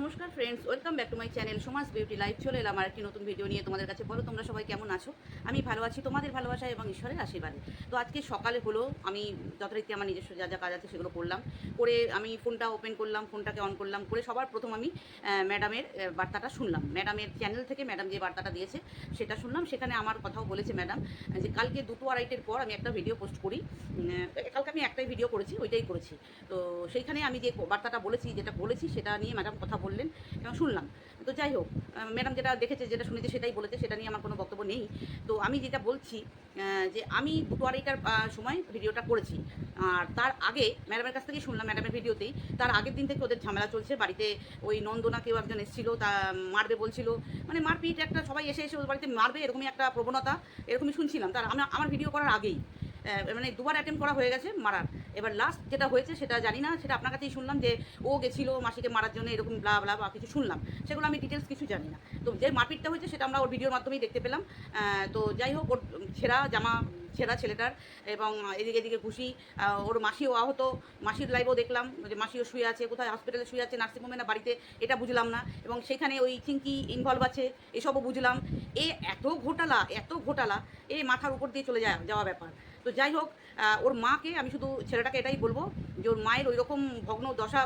নমস্কার friends welcome back to my channel Samaj beauty life. চলে এলাম আর একটি নতুন ভিডিও নিয়ে। তোমাদের কাছে বলো, তোমরা সবাই কেমন আছো? আমি ভালো আছি, তোমাদের ভালোবাসা এবং ঈশ্বরের আশীর্বাদে। তো আজকে সকালে হলো, আমি যথারীতি আমার নিজস্ব যা যা কাজ আছে সেগুলো করলাম। করে আমি ফোনটা ওপেন করলাম, ফোনটাকে অন করলাম। করে সবার প্রথম আমি ম্যাডামের বার্তাটা শুনলাম। ম্যাডামের চ্যানেল থেকে ম্যাডাম যে বার্তাটা দিয়েছে, সেটা শুনলাম। সেখানে আমার কথাও বলেছে ম্যাডাম যে কালকে দুটো আড়াইটের পর আমি একটা ভিডিও পোস্ট করি। কালকে আমি একটাই ভিডিও করেছি, ওইটাই করেছি। তো সেইখানে আমি যে বার্তাটা বলেছি, যেটা বলেছি, সেটা নিয়ে ম্যাডাম কথা বললেন, এবং শুনলাম। তো যাই হোক ম্যাডাম যেটা দেখেছে, যেটা শুনেছে, সেটাই বলেছে, সেটা নিয়ে আমার কোনো বক্তব্য নেই। তো আমি যেটা বলছি যে আমি দুটো আড়াইটার সময় ভিডিওটা করেছি। আর তার আগে, ম্যাডামের কাছ থেকেই শুনলাম ম্যাডামের ভিডিওতেই, তার আগের দিন থেকে ওদের ঝামেলা চলছে। বাড়িতে ওই নন্দনা কেউ একজন এসেছিল, তা মারবে বলছিল। মানে মারপিট একটা, সবাই এসে এসে ওর বাড়িতে মারবে, এরকমই একটা প্রবণতা, এরকমই শুনছিলাম। তার আমি আমার ভিডিও করার আগেই মানে দুবার অ্যাটেম্প করা হয়ে গেছে মারার। এবার লাস্ট যেটা হয়েছে সেটা জানি না, সেটা আপনার কাছেই শুনলাম যে ও গেছিল মাসিকে মারার জন্য, এরকম ব্লা ব্লা বা কিছু শুনলাম। সেগুলো আমি ডিটেলস কিছু জানি না। তো যে মারপিটটা হয়েছে সেটা আমরা ওর ভিডিওর মাধ্যমেই দেখতে পেলাম। তো যাই হোক, ওর ছেঁড়া জামা ছেঁড়া ছেলেটার এবং এদিকে এদিকে ঘুষি ওর মাসিও আহত। মাসির লাইভও দেখলাম যে মাসিও শুয়ে আছে, কোথায় হসপিটালে শুয়ে আছে নার্সিংহোমে না বাড়িতে, এটা বুঝলাম না। এবং সেখানে ওই চিঙ্কি ইনভলভ আছে, এসবও বুঝলাম। এ এত ঘোটালা এত ঘোটালা, এ মাথার উপর দিয়ে চলে যায়, যাওয়া ব্যাপার। তো যাই হোক ওর মাকে আমি শুধু ছেলেটাকে এটাই বলব যে ওর মায়ের ওই রকম ভগ্ন দশা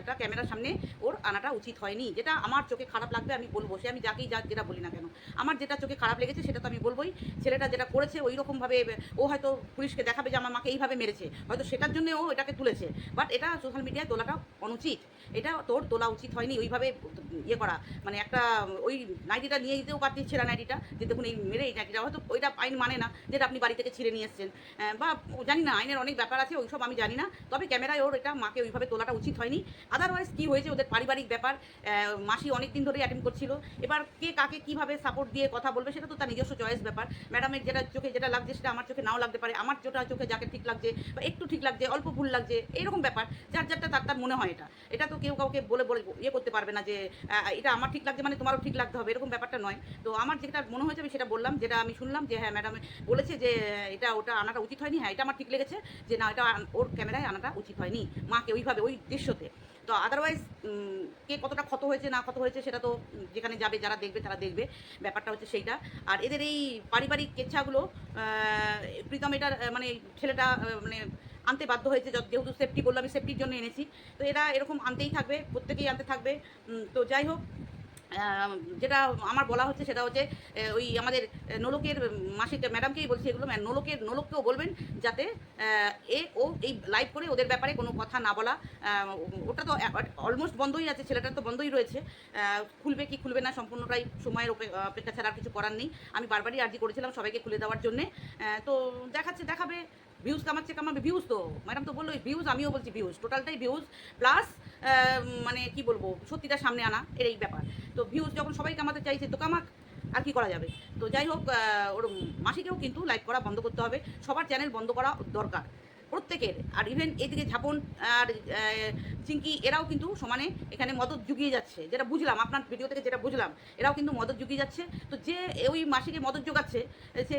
একটা ক্যামেরার সামনে ওর আনাটা উচিত হয়নি, যেটা আমার চোখে খারাপ লাগবে আমি বলব, সে আমি যাকেই যা যেটা বলি না কেন। আমার যেটা চোখে খারাপ লেগেছে সেটা তো আমি বলবোই, ছেলেটা যেটা করেছে ওই রকমভাবে ও হয়তো পুলিশকে দেখাবে যে আমার মাকে এইভাবে মেরেছে, হয়তো সেটার জন্য ও এটাকে তুলেছে বাট এটা সোশ্যাল মিডিয়ায় তোলাটা অনুচিত, এটা তোর তোলা উচিত হয়নি ওইভাবে ইয়ে করা মানে একটা ওই নাইটিটা নিয়ে যেতেও পারতিস ছেঁড়া নাইটিটা, যে দেখুন এই মেরে এই নাইটিটা, হয়তো ওইটা আইন মানে না, যেটা আপনি বাড়ি থেকে ছিঁড়ে নিয়ে এসছেন। বা জানি না, আইনের অনেক ব্যাপার আছে, ওইসব আমি জানি না। তবে ক্যামেরায় ওর এটা মাকে ওইভাবে তোলাটা উচিত হয়নি। আদারওয়াইজ কী হয়েছে, ওদের পারিবারিক ব্যাপার মাসি অনেক দিন ধরেই অ্যাটেন্ড করছিল। এবার কে কাকে কীভাবে সাপোর্ট দিয়ে কথা বলবে, সেটা তো তার নিজস্ব চয়েস ব্যাপার। ম্যাডামের যেটা চোখে যেটা লাগছে, সেটা আমার চোখে নাও লাগতে পারে। আমার যেটা চোখে যাকে ঠিক লাগছে, বা একটু ঠিক লাগছে, অল্প ভুল লাগছে এইরকম ব্যাপার। যার যারটা তার তার মনে হয় এটা। এটা তো কেউ কাউকে বলে বলে ইয়ে করতে পারবে না যে এটা আমার ঠিক লাগছে মানে তোমারও ঠিক লাগতে হবে, এরকম ব্যাপারটা নয়। তো আমার যেটা মনে হয়েছে, আমি সেটা বললাম, যেটা আমি শুনলাম যে হ্যাঁ ম্যাডাম বলেছে যে, এটা ওটা আনাটা উচিত হয়নি। হ্যাঁ এটা আমার ঠিক লেগেছে যে না, এটা ওর ক্যামেরায় আনাটা উচিত হয়নি। মাকে ওইভাবে, ওই দৃশ্যতে। তো আদারওয়াইজ কে কতটা ক্ষত হয়েছে, না ক্ষত হয়েছে, সেটা তো যেখানে যাবে, যারা দেখবে, তারা দেখবে। ব্যাপারটা হচ্ছে সেইটা। আর এদের এই পারিবারিক কেচ্ছাগুলো প্রীতম এটার মানে ছেলেটা মানে আনতে বাধ্য হয়েছে যেহেতু সেফটি বলল, আমি সেফটির জন্য এনেছি। তো এরা এরকম আনতেই থাকবে, প্রত্যেকেই আনতে থাকবে। তো যাই হোক যেটা আমার বলা হচ্ছে সেটা হচ্ছে ওই আমাদের নোলকের মাসিক ম্যাডামকেই বলছি এগুলো নোলকের, নোলককেও বলবেন যাতে, এ, ও এই লাইভ করে ওদের ব্যাপারে কোনো কথা না বলা ওটা তো অলমোস্ট বন্ধই আছে ছেলেটার তো বন্ধই রয়েছে খুলবে কি খুলবে না সম্পূর্ণটাই সময়ের অপে- অপেক্ষা ছাড়া আর কিছু করার নেই। আমি বারবারই আর্জি করেছিলাম সবাইকে খুলে দেওয়ার জন্যে তো দেখাচ্ছে, দেখাবে ভিউজ কামাচ্ছে, কামাবে ভিউজ তো। ম্যাডাম তো বলল ভিউজ আমিও বলছি ভিউজ টোটালটাই ভিউজ প্লাস মানে কি বলব, সত্যিটা সামনে আনা এর এই ব্যাপার। তো ভিউজ যখন সবাই কামাতে চাইছে, তো কামাক, আর কি করা যাবে? তো যাই হোক ওর মাসিকেও কিন্তু লাইক করা বন্ধ করতে হবে। সবার চ্যানেল বন্ধ করা দরকার। প্রত্যেকের, আর ইভেন এদিকে ঝাপন আর চিঙ্কি এরাও কিন্তু সমানে এখানে মদত জুগিয়ে যাচ্ছে। যেটা বুঝলাম, আপনার ভিডিও থেকে যেটা বুঝলাম, এরাও কিন্তু মদত জুগিয়ে যাচ্ছে। তো যে ওই মাসিকে মদত যোগাচ্ছে সে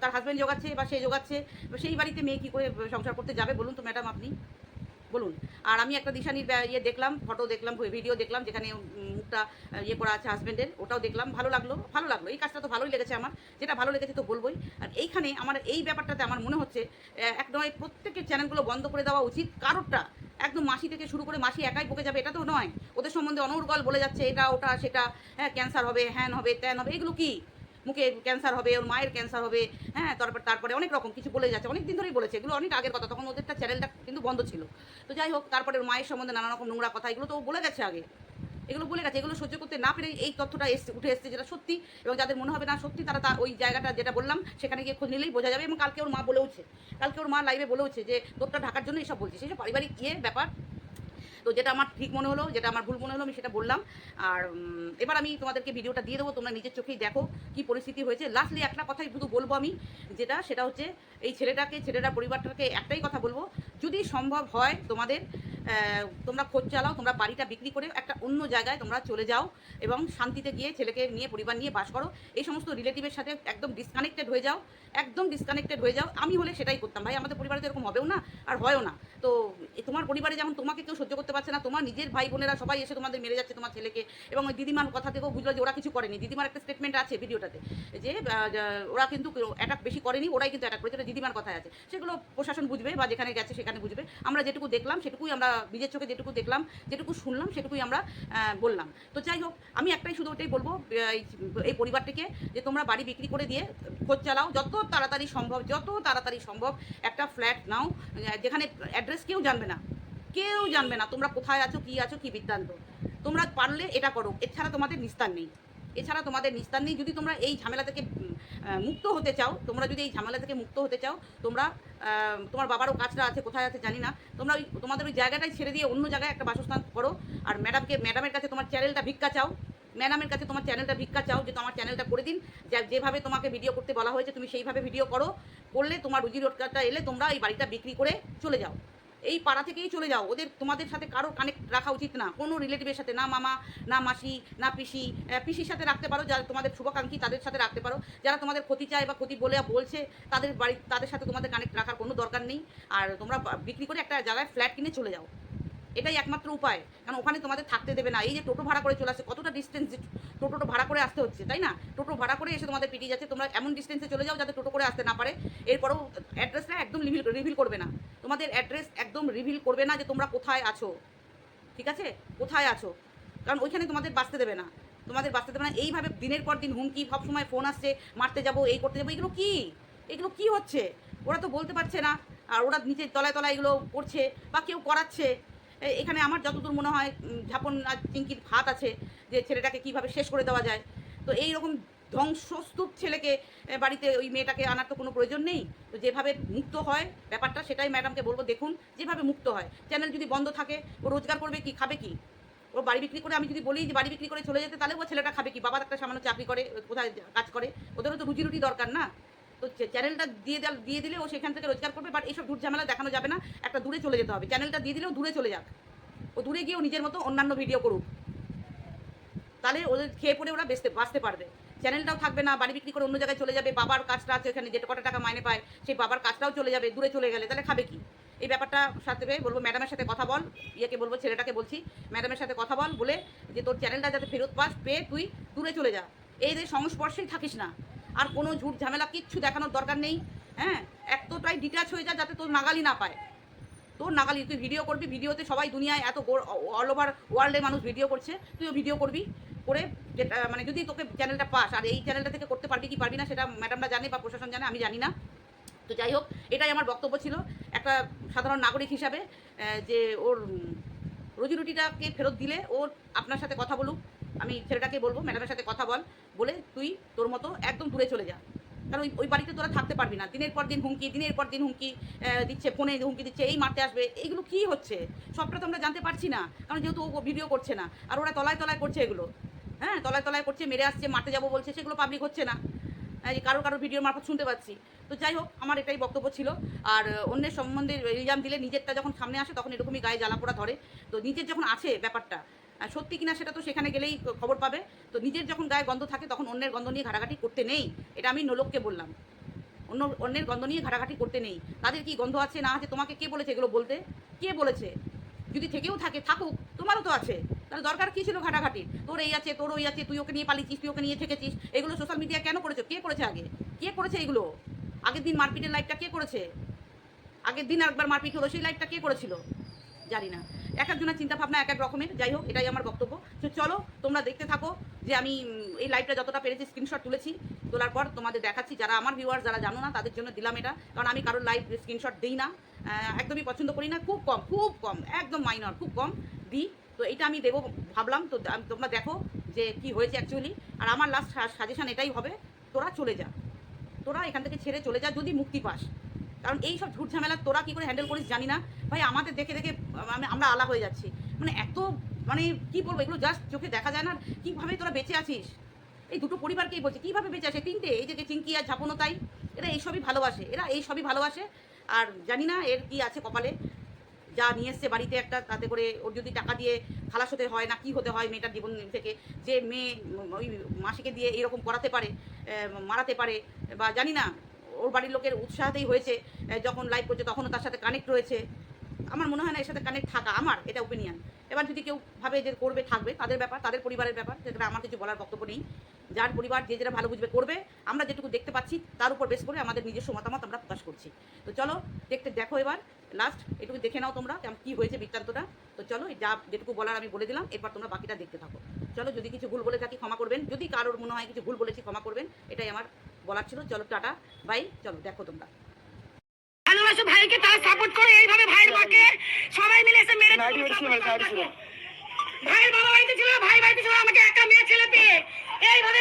তার হাজব্যান্ড যোগাচ্ছে বা সে যোগাচ্ছে সেই বাড়িতে মেয়ে কী করে সংসার করতে যাবে বলুন তো ম্যাডাম আপনি? বলুন। আর আমি একটা দিশানির ইয়ে দেখলাম ফটো দেখলাম ভিডিও দেখলাম, যেখানে মুখটা ইয়ে করা আছে হাজব্যান্ডের ওটাও দেখলাম, ভালো লাগল ভালো লাগল। এই কাজটা তো ভালোই লেগেছে আমার, যেটা ভালো লেগেছে তো বলবোই। আর এইখানে আমার এই ব্যাপারটাতে আমার মনে হচ্ছে এক নয়, প্রত্যেকের চ্যানেলগুলো বন্ধ করে দেওয়া উচিত, কারোরটা একদম মাসি থেকে শুরু করে মাসি একাই বকে যাবে, এটা তো নয়। ওদের সম্বন্ধে অনর্গল বলে যাচ্ছে, এটা, ওটা, সেটা হ্যাঁ ক্যান্সার হবে, হ্যান হবে, ত্যান হবে, এগুলো কি? মুখে ক্যান্সার হবে, ওর মায়ের ক্যান্সার হবে হ্যাঁ তারপর, তারপরে অনেক রকম কিছু বলে যাচ্ছে অনেক দিন ধরেই বলেছে, এগুলো অনেক আগের কথা, তখন ওদেরটা চ্যানেলটা কিন্তু বন্ধ ছিল। তো যাই হোক, তারপরে ওর মায়ের সম্বন্ধে নানা রকম নোংরা কথা, এগুলো তো বলে গেছে আগে। এগুলো বলে গেছে, এগুলো সহ্য করতে না পেরে এই তথ্যটা এসছে, উঠে এসছে যেটা সত্যি এবং যাদের মনে হবে না সত্যি, তারা তা ওই জায়গাটা যেটা বললাম, সেখানে গিয়ে খোঁজ নিলেই বোঝা যাবে এবং কালকে ওর মা বলেওছে। কালকে ওর মা লাইভে বলেওছে যে, তোরটা ঢাকার জন্য এইসব বলছে সেই পারিবারিক ইয়ে ব্যাপার তো যেটা আমার ঠিক মনে হলো, যেটা আমার ভুল মনে হলো, আমি সেটা বললাম। আর এবার আমি তোমাদেরকে ভিডিওটা দিয়ে দেবো, তোমরা নিজের চোখেই দেখো কি পরিস্থিতি হয়েছে। লাস্টলি একটা কথাই শুধু বলব আমি, যেটা সেটা হচ্ছে, এই ছেলেটাকে ছেলেটার পরিবারটাকে একটাই কথা বলব, যদি সম্ভব হয় তোমাদের তোমরা খোঁজ চালাও, তোমরা বাড়িটা বিক্রি করে একটা অন্য জায়গায় তোমরা চলে যাও এবং শান্তিতে গিয়ে ছেলেকে নিয়ে, পরিবার নিয়ে বাস করো। এই সমস্ত রিলেটিভের সাথে একদম ডিসকানেক্টেড হয়ে যাও, একদম ডিসকানেক্টেড হয়ে যাও। আমি হলে সেটাই করতাম। ভাই, আমাদের পরিবারে তো এরকম হবেও না আর হয়ও না। তো তোমার পরিবারে যেমন তোমাকে কেউ সহ্য করতে পারছে না, তোমার নিজের ভাই বোনেরা সবাই এসে তোমাদের মেরে যাচ্ছে তোমার ছেলেকে এবং ওই দিদিমার কথা থেকেও বুঝলো যে ওরা কিছু করেনি। দিদিমার একটা স্টেটমেন্ট আছে ভিডিওটাতে যে ওরা কিন্তু অ্যাটাক বেশি করেনি, ওরাই কিন্তু অ্যাটাক করেছে। এটা দিদিমার কথায় আছে। সেগুলো প্রশাসন বুঝবে বা যেখানে গেছে সেখানে বুঝবে। আমরা যেটুকু দেখলাম, সেটুকুই আমরা নিজের চোখে যেটুকু দেখলাম, যেটুকু শুনলাম, সেটুকুই আমরা বললাম। তো যাই হোক, আমি একটাই শুধু ওটাই বলব এই- পরিবারটিকে যে তোমরা বাড়ি বিক্রি করে দিয়ে খোঁজ চালাও, যত তাড়াতাড়ি সম্ভব, যত তাড়াতাড়ি সম্ভব একটা ফ্ল্যাট নাও যেখানে অ্যাড্রেস কেউ জানবে না। কেউ জানবে না তোমরা কোথায় আছো, কি আছো, কি বৃত্তান্ত। তোমরা পারলে এটা করো, এছাড়া তোমাদের নিস্তার নেই। এছাড়া তোমাদের নিস্তার নেই। যদি তোমরা এই ঝামেলা থেকে মুক্ত হতে চাও, তোমরা যদি এই ঝামেলা থেকে মুক্ত হতে চাও, তোমরা তোমার বাবারও কাজটা আছে, কোথায় আছে জানি না। তোমরা ওই, তোমাদের ওই জায়গাটাই ছেড়ে দিয়ে অন্য জায়গায় একটা বাসস্থান করো। আর ম্যাডামকে, ম্যাডামের কাছে তোমার চ্যানেলটা ভিক্ষা চাও। ম্যাডামের কাছে তোমার চ্যানেলটা ভিক্ষা চাও যে তোমার চ্যানেলটা করে দিন। যেভাবে তোমাকে ভিডিও করতে বলা হয়েছে, তুমি সেইভাবে ভিডিও করো। করলে তোমার রুজি রোজগারটা এলে তোমরা এই বাড়িটা বিক্রি করে চলে যাও। এই পাড়া থেকেই চলে যাও। ওদের তোমাদের সাথে কারও কানেক্ট রাখা উচিত না। কোনো রিলেটিভের সাথে, না মামা, না মাসি, না পিসি পিসির সাথে রাখতে পারো যারা তোমাদের শুভাকাঙ্ক্ষী তাদের সাথে রাখতে পারো। যারা তোমাদের ক্ষতি চায় বা ক্ষতি বলে বলছে, তাদের বাড়ি, তাদের সাথে তোমাদের কানেক্ট রাখার কোনো দরকার নেই। আর তোমরা বিক্রি করে একটা জায়গায় ফ্ল্যাট কিনে চলে যাও। এটাই একমাত্র উপায়। কারণ ওখানে তোমাদের থাকতে দেবে না। এই যে টোটো ভাড়া করে চলে আসছে কতটা ডিস্টেন্স টোটো ভাড়া করে আসতে হচ্ছে, তাই না? টোটো ভাড়া করে এসে তোমাদের পিটিয়ে যাচ্ছে, তোমরা এমন ডিস্টেন্সে চলে যাও যাতে টোটো করে আসতে না পারে। এরপরেও অ্যাড্রেসটা একদম রিভিল রিভিল করবে না। তোমাদের অ্যাড্রেস একদম রিভিল করবে না যে তোমরা কোথায় আছো। ঠিক আছে? কোথায় আছো? কারণ ওইখানে তোমাদের বাঁচতে দেবে না। তোমাদের বাঁচতে দেবে না। এইভাবে দিনের পর দিন হুমকি সব সময় ফোন আসছে, মারতে যাব, এই করতে যাব, এগুলো কি? এগুলো কি হচ্ছে? ওরা তো বলতে পারছে না। আর ওরা নিচের তলায় তলায় এগুলো করছে বা কেউ করাচ্ছে। এখানে আমার যতদূর মনে হয় ঝাপন আর চিঙ্কির হাত আছে যে ছেলেটাকে কীভাবে শেষ করে দেওয়া যায়। তো এই রকম ধ্বংসস্তূপ ছেলেকে বাড়িতে ওই মেয়েটাকে আনার তো কোনো প্রয়োজন নেই। তো যেভাবে মুক্ত হয় ব্যাপারটা, সেটাই ম্যাডামকে বলব, দেখুন যেভাবে মুক্ত হয়। চ্যানেল যদি বন্ধ থাকে, ও রোজগার করবে কি, খাবে কি? ও বাড়ি বিক্রি করে, আমি যদি বলি যে বাড়ি বিক্রি করে চলে যেতে, তাহলে ও ছেলেটা খাবে কি? বাবার একটা সামান্য চাকরি করে, কোথায় কাজ করে? ওদেরও তো রুজি রুটি দরকার না। তো চ্যানেলটা দিয়ে দিয়ে দিলে ও সেখান থেকে রোজগার করবে বাট এইসব দূর ঝামেলা দেখানো যাবে না। একটা দূরে চলে যেতে হবে। চ্যানেলটা দিয়ে দিলেও দূরে চলে যাক। ও দূরে গিয়েও নিজের মতো অন্যান্য ভিডিও করুক। তাহলে ওদের খেয়ে পড়ে ওরা বেচতে বাঁচতে পারবে। চ্যানেলটাও থাকবে না, বাড়ি বিক্রি করে অন্য জায়গায় চলে যাবে, বাবার কাজটা আছে ওখানে, যেটা কটা টাকা মাইনে পায়, সেই বাবার কাজটাও চলে যাবে, দূরে চলে গেলে। তাহলে খাবে কি? এই ব্যাপারটা সাথে বলব ম্যাডামের সাথে কথা বল, ইয়েকে বলব, ছেলেটাকে বলছি ম্যাডামের সাথে কথা বল, বলে যে তোর চ্যানেলটা যাতে ফেরত পাস, পেয়ে তুই দূরে চলে যা। এই যে সংস্পর্শেই থাকিস না। আর কোনো ঝুট ঝামেলা, কিচ্ছু দেখানোর দরকার নেই। হ্যাঁ এতটাই ডিটাচ হয়ে যা যাতে তোর নাগালি না পায়। তোর নাগালি, তুই ভিডিও করবি ভিডিওতে সবাই দুনিয়ায় এত অল ওভার ওয়ার্ল্ডে মানুষ ভিডিও করছে, তুইও ভিডিও করবি করে যেটা মানে যদি তোকে চ্যানেলটা পাস, আর এই চ্যানেলটা থেকে করতে পারবি কি পারবি না, সেটা ম্যাডামরা জানে বা প্রশাসন জানে, আমি জানি না। তো যাই হোক, এটাই আমার বক্তব্য ছিল। একটা সাধারণ নাগরিক হিসাবে যে ওর রুজি রুটিটাকে ফেরত দিলে ওর আপনার সাথে কথা বলুক। আমি ছেলেটাকে বলব ম্যাডামের সাথে কথা বল, বলে তুই তোর মতো একদম দূরে চলে যা। কারণ ওই ওই বাড়িতে তোরা থাকতে পারবি না। দিনের পর দিন হুমকি, দিনের পর দিন হুমকি দিচ্ছে ফোনে হুমকি দিচ্ছে, এই মারতে আসবে এইগুলো কি হচ্ছে? সবটা তো আমরা জানতে পারছি না, কারণ যেহেতু ও ভিডিও করছে না, আর ওরা তলায় তলায় করছে এগুলো। হ্যাঁ তলায় তলায় করছে, মেরে আসছে, মারতে যাব বলছে, সেগুলো পাবলিক হচ্ছে না। কারও কারও ভিডিওর মারফত শুনতে পাচ্ছি। তো যাই হোক, আমার এটাই বক্তব্য ছিল। আর অন্যের সম্বন্ধে ইলজাম দিলে নিজেরটা যখন সামনে আসে, তখন এরকমই গায়ে জ্বালা পোড়া ধরে। তো নিজের যখন আছে ব্যাপারটা সত্যি কিনা সেটা তো সেখানে গেলেই খবর পাবে। তো নিজের যখন গায়ে গন্ধ থাকে, তখন অন্যের গন্ধ নিয়ে ঘাটাঘাটি করতে নেই। এটা আমি নোলককে বললাম। অন্য, অন্যের গন্ধ নিয়ে ঘাটাঘাটি করতে নেই। তাদের কি গন্ধ আছে, না আছে, তোমাকে কে বলেছে এগুলো বলতে? কে বলেছে? যদি থেকেও থাকে, থাকুক, তোমারও তো আছে। তাহলে দরকার কী ছিল ঘাটাঘাটি তোর এই আছে, তোর ওই আছে, তুই ওকে নিয়ে পালিয়েছিস, তুই ওকে নিয়ে থেকেছিস। এগুলো সোশ্যাল মিডিয়া কেন করেছ? কে করেছে আগে? কে করেছে এগুলো? আগের দিন মারপিটের লাইফটা কে করেছে? আগের দিন একবার মারপিট হলো, সেই লাইফটা কে করেছিল? জানি না। এক একজনের চিন্তা ভাবনা এক এক রকমের, যাই হোক, এটাই আমার বক্তব্য। তো চলো, তোমরা দেখতে থাকো যে আমি এই লাইভটা যতটা পেরেছি স্ক্রিনশট তুলেছি, তোলার পর তোমাদের দেখাচ্ছি যারা আমার ভিউয়ার যারা জানো না, তাদের জন্য দিলাম এটা। কারণ আমি কারোর লাইভ স্ক্রিনশট দিই না। একদমই পছন্দ করি না, খুব কম খুব কম, একদম মাইনর খুব কম দিই। তো এটা আমি দেবো ভাবলাম, তো তোমরা দেখো যে কি হয়েছে অ্যাকচুয়ালি আর আমার লাস্ট সাজেশন এটাই হবে, তোরা চলে যা। তোরা এখান থেকে ছেড়ে চলে যা, যদি মুক্তি পাস। কারণ এই সব ঝুট ঝামেলা তোরা কি করে হ্যান্ডেল করিস জানি না। ভাই, আমাদের দেখে দেখে আমি আমরা আলা হয়ে যাচ্ছি। মানে এত মানে কি বলব, এগুলো জাস্ট চোখে দেখা যায় না। কীভাবে তোরা বেঁচে আছিস? এই দুটো পরিবারকেই বলছে, কীভাবে বেঁচে আছে? তিনটে, এই যে চিঙ্কি আর ঝাপনো তাই, এরা এইসবই ভালোবাসে, এরা এইসবই ভালোবাসে। আর জানি না এর কি আছে কপালে। যা নিয়ে এসছে বাড়িতে একটা, তাতে করে ওর যদি টাকা দিয়ে খালাস হতে হয় না, কি হতে হয় মেয়েটার জীবন থেকে, যে মেয়ে ওই মাসিকে দিয়ে এরকম করাতে পারে মারাতে পারে, বা জানি না, ওর বাড়ির লোকের উৎসাহতেই হয়েছে। যখন লাইভ করছে, তখনও তার সাথে কানেক্ট রয়েছে। আমার মনে হয় না এর সাথে কানেক্ট থাকা আমার, এটা ওপিনিয়ন এবার যদি কেউ ভাবে যে করবে, থাকবে, তাদের ব্যাপার, তাদের পরিবারের ব্যাপার সেটা আমার কিছু বলার বক্তব্য নেই। যার পরিবার যে যেটা ভালো বুঝবে করবে, আমরা যেটুকু দেখতে পাচ্ছি, তার উপর বেশ করে আমাদের নিজস্ব মতামত আমরা প্রকাশ করছি। তো চলো, দেখতে দেখো এবার। লাস্ট এটুকু দেখে নাও তোমরা কেমন, কী হয়েছে বৃত্তান্তটা। তো চলো যা যেটুকু বলার আমি বলে দিলাম, এরপর তোমরা বাকিটা দেখতে থাকো। চলো, যদি কিছু ভুল বলে থাকি ক্ষমা করবেন। যদি কারোর মনে হয় কিছু ভুল বলেছি ক্ষমা করবেন, এটাই আমার বলার ছিল। চলো, টাটা বাই চলো, দেখো তোমরা। ভালোবাসো ভাইকে তারা সাপোর্ট করে এইভাবে ভাইয়ের মাকে সবাই মিলে এসে মেরে ভাইয়ের বাবা বাড়িতে ছিল ভাই বাড়িতে ছিল আমাকে একটা মেয়ে ছেলে পেয়ে এইভাবে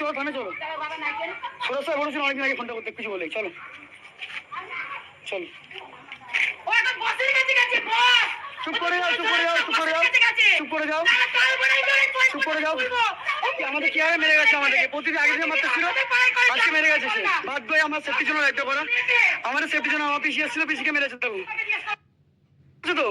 চলো থানে চলো। সদস্য বলেছিল অনেকদিন আগে ফোনটা করতে কিছু বলে চলো। চলো। চুপ করে যাও চুপ করে যাও চুপ করে যাও। চুপ করে যাও। চুপ করে যাও। আমাদের কি হারে মেরে গেছে আমাদেরকে। প্রতিদিন আগে যে মারতে ছিল আজকে মেরে গেছে সে। বাধ্য হয়ে আমার সেফটি জন্য দায়িত্ব করা। আমাদের সেফটি জন্য আমার পিসি এসেছিল পিসিকে মেরেছে। তো? তো